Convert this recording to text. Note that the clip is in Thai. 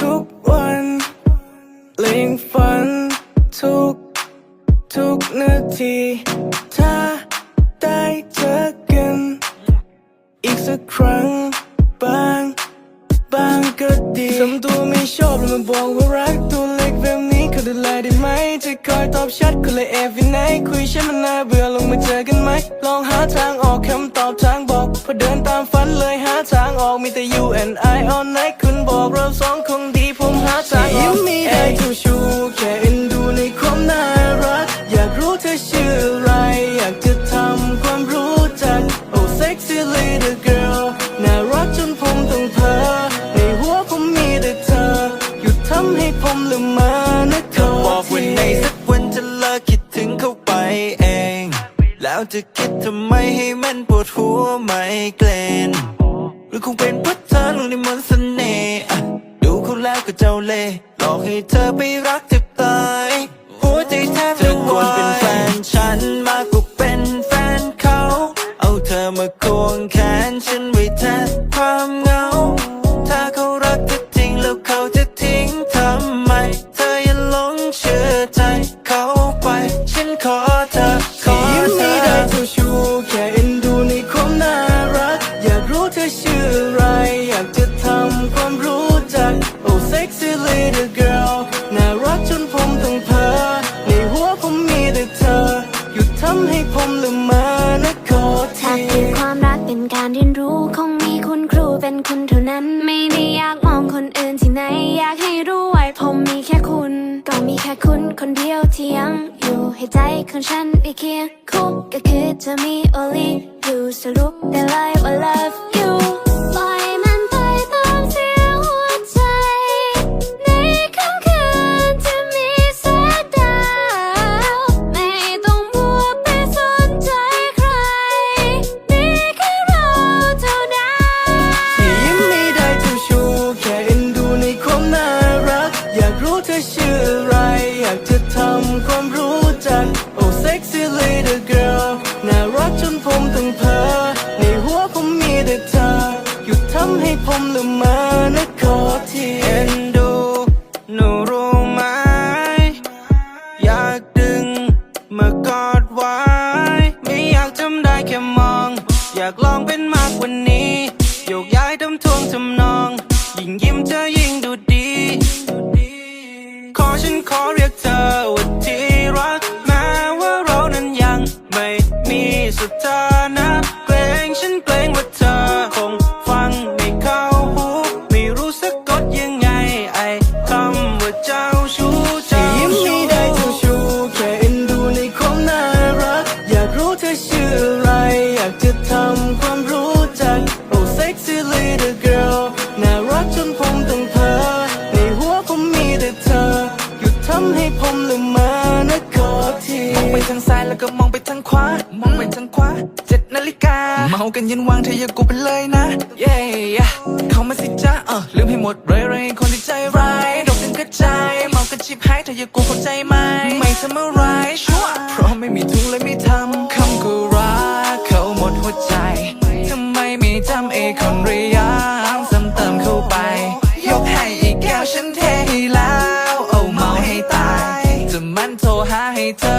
ทุกวันเล็งฝันทุก ทุกนาที ถ้าได้เจอกัน อีกสักครั้งบาง บางก็ดีทำตัวไม่ชอบแล้วมาบอกว่ารักตัวเล็กแบบนี้ เขาดูแลได้ไหมจะคอยตอบชัดคนละ every night คุยฉันมันน่าเบื่อลงมาเจอกันไหมลองหาทางออกคำตอบทางบอกพอเดินตามฝันเลยหาทางออกมีแต่ you and I all night คุณบอกเราสองคงดีผมหาทางออก จะคิดทำไมให้มันปวดหัวไม่เกลนหรือคงเป็นเพราะเธอลงในมนต์เสน่ห์ดูเขาแล้วก็เจ้าเล่ห์หลอกให้เธอไปรักเธอ เธไม่อได้เจ้าชู้แค่เอ็นดูในความน่ารัก อยากรู้เธอชื่ออะไร อยากจะทำความรู้จัก oh sexy little girl น่ารักจนผมต้องเพ้อในหัวผมมีแต่เธอ หยุดทำให้ผมละเมานะขอถ้าทีคือความรักเป็นการเรียนรู้่ยังอยู่ให้ใจของฉันได้เคียงคู่ก็คือเธอมี only you สรุปได้เลยว่า love เธอชื่ออะไร อยากจะทำความรู้จัก oh sexy little girl น่ารักจนผมต้องเพ้อในหัวผมมีแต่เธอ หยุดทำให้ผมละเมอนะขอทีเอ็นดูหนูรู้ไหม อยากดึงมากอดไว้ ไม่อยากจำได้แค่มอง อยากลองเป็นมากกว่านี้ โยกย้ายทำทวงทำนอง สถานะเกรงฉันเกรงว่าเธอคงฟังไม่เข้าหูไม่รู้สักกดยังไงไอ้คำว่าเจ้าชู้เจ้ายิ้มไม่ได้เจ้าชู้แค่เอ็นดูในความน่ารัก อยากรู้เธอชื่ออะไร อยากจะทำความรู้จัก oh sexy little girl น่ารักจนผมต้องเพ้อในหัวผมมีแต่เธอ หยุดทำให้ผมละเมอนะขอทีมองไปทางซ้ายแล้วก็ ยันวางเธออย่ากูไปเลยนะ เย้เข้ามาสิจ้าเออลืมให้หมดเลยเลยคนที่ใจร้ายดกกันกระจายเมากันชิบหายเธออย่ากูเข้าใจไหมไม่ทำอะไรชัวเพราะไม่มีทุงเลยไม่ทำคำกูรักเขาหมดหัวใจทำไมไม่จำเอคนระยำซ้ำเติมเข้าไป ยกให้อีกแก้วฉันเทให้แล้ว เอาเมาให้ตายจะมันโทรหาให้เธอ